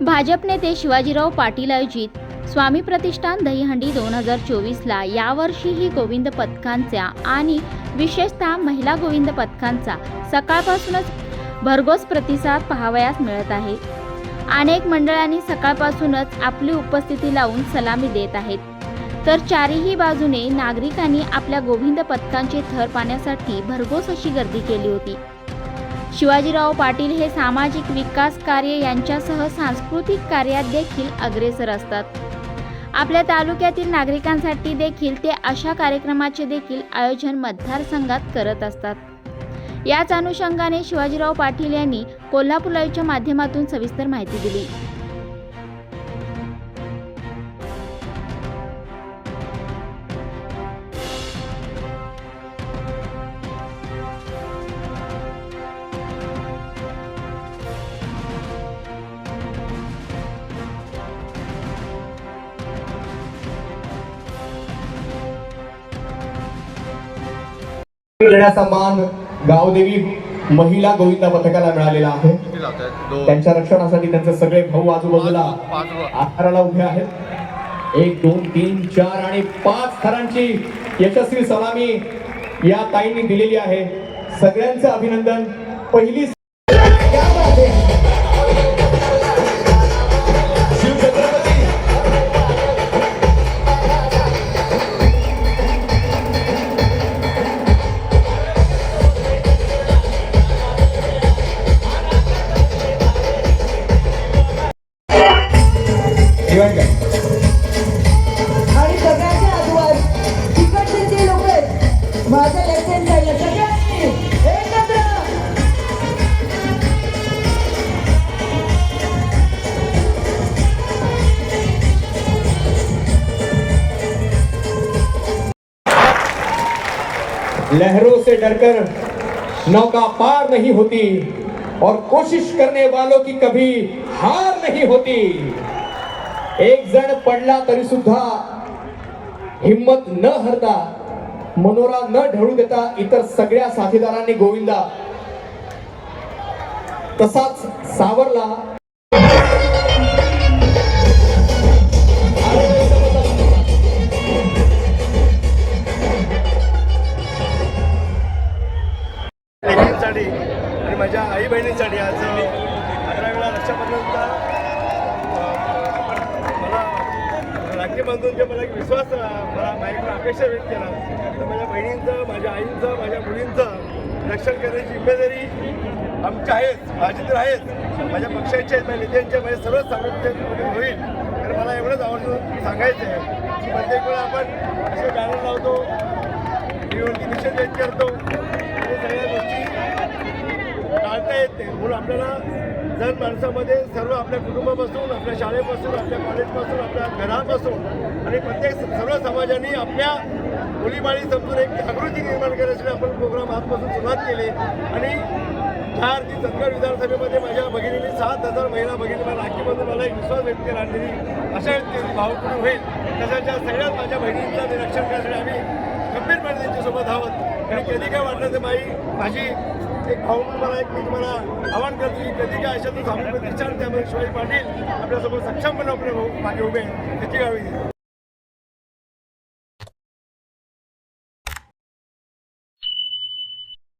भाजप नेते शिवाजीराव पाटील आयोजित स्वामी प्रतिष्ठान दहीहंडी दोन हजार चोवीसला यावर्षीही गोविंद पथकांचा आणि विशेषतः महिला गोविंद पथकांचा सकाळपासूनच भरघोस प्रतिसाद पाहावयास मिळत आहे. अनेक मंडळांनी सकाळपासूनच आपली उपस्थिती लावून सलामी देत आहेत. तर चारही बाजूने नागरिकांनी आपल्या गोविंद पथकांचे थर पाहण्यासाठी भरघोस अशी गर्दी केली होती. शिवाजीराव पाटील हे सामाजिक विकास कार्य यांच्यासह सांस्कृतिक कार्यात देखील अग्रेसर असतात. आपल्या तालुक्यातील नागरिकांसाठी देखील ते अशा कार्यक्रमाचे देखील आयोजन मतदारसंघात करत असतात. याच अनुषंगाने शिवाजीराव पाटील यांनी कोल्हापूर लाईव्हच्या माध्यमातून सविस्तर माहिती दिली. देण्याचा मान गावदेवी महिला गोविंदा पथकाला मिळालेला आहे. त्यांच्या रक्षणासाठी त्यांचे सगळे भाऊ आजूबाजूला आकाराला उभे आहेत. एक दोन तीन चार आणि पाच थरांची यशस्वी सलामी या ताईंनी दिलेली आहे. सगळ्यांचं अभिनंदन. पहिली आणि सगळ्यांच्या आजूबाज तिकडचे जे लोक आहेत माझ्या लेफ़्ट हँड सगळ्यांनी एकत्र लहरों से डरकर नौका पार नहीं होती और कोशिश करने वालों की कभी हार नहीं होती। एक जण पडला तरी सुद्धा हिम्मत न हरता मनोरा न ढळू देता इतर सगळ्या साथीदारांनी गोविंदा. तसाच सावरला. आणि माझ्या आई बहिणींसाठी आज अकरा वेळा रक्षाबंधनचा अं, मला राखी बांधून जे मला एक विश्वास मला माझ्याकडे अपेक्षा व्यक्त केला. तर माझ्या बहिणींचं माझ्या आईंचं माझ्या मुलींचं रक्षण करण्याची जिम्मेदारी आमची आहेच माझी तर आहेच. माझ्या पक्षाचे आहेत माझ्या नेत्यांचे माझ्या सर्वच सामर्थ्य होईल. तर मला एवढंच आवडतं सांगायचं आहे की प्रत्येक वेळा आपण असे बॅनर लावतो निवडणुकी निषेध व्यक्त करतो. हे सगळ्या गोष्टी टाळता येत म्हणून आपल्याला जर माणसामध्ये सर्व आपल्या कुटुंबापासून आपल्या शाळेपासून आपल्या कॉलेजपासून आपल्या घरापासून आणि प्रत्येक सर्व समाजाने आपल्या मुलीबाळी समजून एक जागृती निर्माण करण्यासाठी आपण प्रोग्राम आजपासून सुरुवात केली. आणि चार ती चंदगड विधानसभेमध्ये माझ्या भगिनीने सात हजार महिला भगिनीला राखीमधून मला एक विश्वास व्यक्त केला आणि अशा व्यक्ती भावपूर्ण होईल. तशाच्या सगळ्यात माझ्या बहिणींचा निरीक्षण करण्यासाठी आम्ही गंभीरपणे त्यांच्यासोबत आहोत. आणि कधी काय वाटलं तर माई माझी एक भाऊ म्हणून मला एक मी तुम्हाला आव्हान करतो की कधी काय अशा तू स्वामी प्रतिष्ठान त्यामध्ये शिवाजी पाटील आपल्यासोबत सक्षमपणे आपले भाऊ मागे उभे आहेत. त्याची गावी